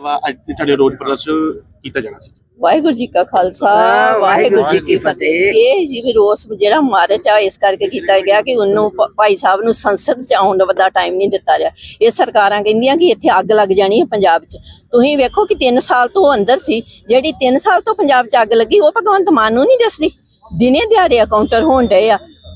ਵਾ ਅੱਜ ਤੁਹਾਡੇ ਰੋਡ ਪ੍ਰਦਰਸ਼ਨ ਕੀਤਾ ਜਾਣਾ ਸੀ। ਵਾਹਿਗੁਰੂ ਜੀ ਕਾ ਖਾਲਸਾ ਵਾਹਿਗੁਰੂ ਜੀ ਕੀ ਫਤਿਹ। ਇਹ ਜੀ ਵੀ ਰੋਸ ਜਿਹੜਾ ਮਾਰਚ ਆ ਇਸ ਕਰਕੇ ਕੀਤਾ ਗਿਆ ਕਿ ਉਹਨੂੰ ਭ- ਭਾਈ ਸਾਹਿਬ ਨੂੰ ਸੰਸਦ ਚ ਆਉਣ ਦਾ ਟਾਈਮ ਨਹੀਂ ਦਿੱਤਾ ਰਿਹਾ। ਇਹ ਸਰਕਾਰਾਂ ਕਹਿੰਦੀਆਂ ਕਿ ਇੱਥੇ ਅੱਗ ਲੱਗ ਜਾਣੀ ਹੈ ਪੰਜਾਬ 'ਚ। ਤੁਸੀਂ ਵੇਖੋ ਕਿ 3 ਸਾਲ ਤੋਂ ਉਹ ਅੰਦਰ ਸੀ ਜਿਹੜੀ 3 ਸਾਲ ਤੋਂ ਪੰਜਾਬ 'ਚ ਅੱਗ ਲੱਗੀ ਉਹ ਭਗਵੰਤ ਮਾਨ ਨੂੰ ਨਹੀਂ ਦੱਸਦੀ। ਦਿਨੇ ਦਿਹਾੜੇ ਅਕਾਊਂਟਰ ਹੋਣ ਡਏ ਆ।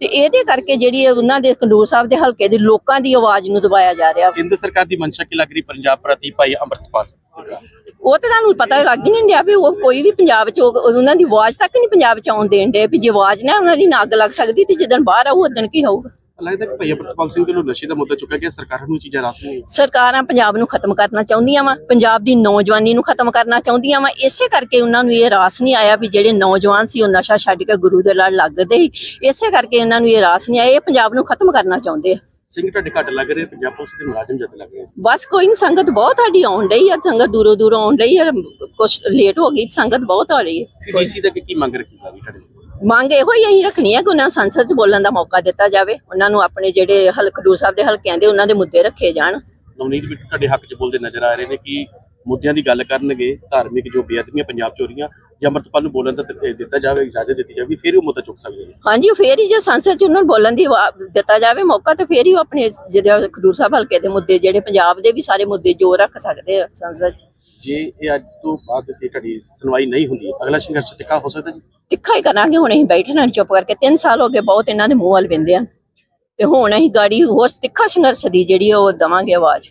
ਤੇ ਇਹਦੇ ਕਰਕੇ ਜਿਹੜੀ ਉਹਨਾਂ ਦੇ ਖਡੂਰ ਸਾਹਿਬ ਦੇ ਹਲਕੇ ਦੇ ਲੋਕਾਂ ਦੀ ਆਵਾਜ਼ ਨੂੰ ਦਬਾਇਆ ਜਾ ਰਿਹਾ। ਕੇਂਦਰ ਸਰਕਾਰ ਦੀ ਮਨਸ਼ਾ ਕੀ ਲੱਗ ਰਹੀ ਪੰਜਾਬ ਪ੍ਰਤੀ ਭਾਈ ਅੰਮ੍ਰਿਤਪਾਲ? ਉਹ ਤੇ ਤੁਹਾਨੂੰ ਪਤਾ ਲੱਗ ਹੀ ਨਹੀਂ ਰਿਹਾ ਵੀ ਉਹ ਕੋਈ ਵੀ ਪੰਜਾਬ ਚ ਉਹ- ਉਹਨਾਂ ਦੀ ਆਵਾਜ਼ ਤੱਕ ਨਹੀਂ ਪੰਜਾਬ ਚ ਆਉਣ ਦੇਣ ਦੇ ਵੀ ਜੇ ਆਵਾਜ਼ ਨਾ ਉਹਨਾਂ ਦੀ ਨਾ ਅੱਗ ਲੱਗ ਸਕਦੀ ਤੇ ਜਦੋਂ ਬਾਹਰ ਆਊ ਉਦੋਂ ਕੀ ਹੋਊਗਾ? ਲੱਗਦਾ ਕਿ ਭਾਈ ਅੰਮ੍ਰਿਤਪਾਲ ਸਿੰਘ ਵੱਲੋਂ ਨਸ਼ੇ ਦਾ ਮੁੱਦਾ ਚੁੱਕਿਆ ਗਿਆ ਸਰਕਾਰਾਂ ਨੂੰ ਚੀਜ਼ਾਂ ਰਾਸ ਨਹੀਂ ਸਰਕਾਰਾਂ ਪੰਜਾਬ ਨੂੰ ਖਤਮ ਕਰਨਾ ਚਾਹੁੰਦੀਆਂ ਵਾ ਪੰਜਾਬ ਦੀ ਨੌਜਵਾਨੀ ਨੂੰ ਖਤਮ ਕਰਨਾ ਚਾਹੁੰਦੀਆਂ ਵਾ ਇਸੇ ਕਰਕੇ ਉਹਨਾਂ ਨੂੰ ਇਹ ਰਾਸ ਨਹੀਂ ਆਇਆ ਵੀ ਜਿਹੜੇ ਨੌਜਵਾਨ ਸੀ ਉਹ ਨਸ਼ਾ ਛੱਡ ਕੇ ਗੁਰੂ ਦੇ ਲੜ ਲੱਗਦੇ ਸੀ। ਇਸੇ ਕਰਕੇ ਇਹਨਾਂ ਨੂੰ ਇਹ ਰਾਸ ਨਹੀਂ ਆਇਆ ਇਹ ਪੰਜਾਬ ਨੂੰ ਖਤਮ ਕਰਨਾ ਚਾਹੁੰਦੇ ਆ। ਸਿੰਘ ਤੁਹਾਡੇ ਘੱਟ ਲੱਗ ਰਹੇ ਪੰਜਾਬ ਪੁਲਿਸ ਦੇ ਮੁਲਾਜ਼ਮ ਜਦ ਲੱਗ ਰਹੇ। ਬਸ ਕੋਈ ਨਹੀਂ ਸੰਗਤ ਬਹੁਤ ਸਾਡੀ ਆਉਣ ਡਈ ਆ ਸੰਗਤ ਦੂਰੋਂ ਦੂਰੋਂ ਆਉਣ ਡਈ ਆ ਕੁਝ ਲੇਟ ਹੋ ਗਈ ਸੰਗਤ ਬਹੁਤ ਆ ਰਹੀ ਹੈ ਡੀਸੀ ਦਾ ਕੀ ਮੰਗ ਰੱਖੀ ਜਾ ਰਹੀ ਤੁਹਾਡੇ ਮੰਗ ਇਹੋ ਹੀ ਅਸੀਂ ਰੱਖਣੀ ਹੈ ਕਿ ਉਹਨਾਂ ਨੂੰ ਸੰਸਦ 'ਚ ਬੋਲਣ ਦਾ ਮੌਕਾ ਦਿੱਤਾ ਜਾਵੇ ਉਹਨਾਂ ਨੂੰ ਆਪਣੇ ਜਿਹੜੇ ਹਲਕਡੂ ਸਾਹਿਬ ਦੇ ਹਲਕਿਆਂ ਦੇ ਉਹਨਾਂ ਦੇ ਮੁੱਦੇ ਰੱਖੇ ਜਾਣ। ਨਵਨੀਤ ਵੀ ਤੁਹਾਡੇ ਹੱਕ 'ਚ ਬੋਲਦੇ ਨਜ਼ਰ ਆ ਰਹੇ ਨੇ ਕਿ ਮੁੱਦਿਆਂ ਦੀ ਗੱਲ ਕਰਨਗੇ ਧਾਰਮਿਕ ਜੋ ਬੇਅਦਬੀਆਂ ਪੰਜਾਬ 'ਚ ਹੋ ਰਹੀਆਂ ਜੇ ਅੰਮ੍ਰਿਤਪਾਲ ਨੂੰ ਬੋਲਣ ਦਾ ਦਿੱਤਾ- ਜਾਵੇ ਇਜਾਜ਼ਤ ਦਿੱਤੀ ਜਾਵੇ ਫਿਰ ਉਹ ਮੁੱਦਾ ਚੁੱਕ ਸਕਦੇ ਨੇ। ਹਾਂਜੀ ਫੇਰ ਹੀ ਜੇ ਸੰਸਦ 'ਚ ਉਹਨਾਂ ਨੂੰ ਬੋਲਣ ਦੀ ਦਿੱਤਾ ਜਾਵੇ ਮੌਕਾ ਤੇ ਫੇਰ ਹੀ ਉਹ ਆਪਣੇ ਜਿਹੜੇ ਖਡੂਰ ਸਾਹਿਬ ਹਲਕੇ ਦੇ ਮੁੱਦੇ ਜਿਹੜੇ ਪੰਜਾਬ ਦੇ ਵੀ ਸਾਰੇ ਮੁੱਦੇ ਜੋ ਰੱਖ ਸਕਦੇ ਆ ਸੰਸਦ 'ਚ। ਜੇ ਇਹ ਅੱਜ ਤੋਂ ਬਾਅਦ ਜੇ ਤੁਹਾਡੀ ਸੁਣਵਾਈ ਨਹੀਂ ਹੁੰਦੀ, ਅਗਲਾ ਸੰਘਰਸ਼ ਤਿੱਖਾ ਹੋ ਸਕਦਾ ਜੀ? ਤਿੱਖਾ ਹੀ ਕਰਾਂਗੇ, ਹੁਣ ਅਸੀਂ ਬੈਠਣਾ ਨੀ ਚੁੱਪ ਕਰਕੇ 3 ਸਾਲ ਹੋ ਗਏ ਬਹੁਤ ਇਹਨਾਂ ਦੇ ਮੂੰਹ ਵੱਲ ਵਿੰਦੇ ਆ। ਤੇ ਹੁਣ ਅਸੀਂ ਗਾੜੀ ਹੋਰ ਤਿੱਖਾ ਸੰਘਰਸ਼ ਦੀ ਜਿਹੜੀ ਉਹ ਦਵਾਂਗੇ ਆਵਾਜ਼।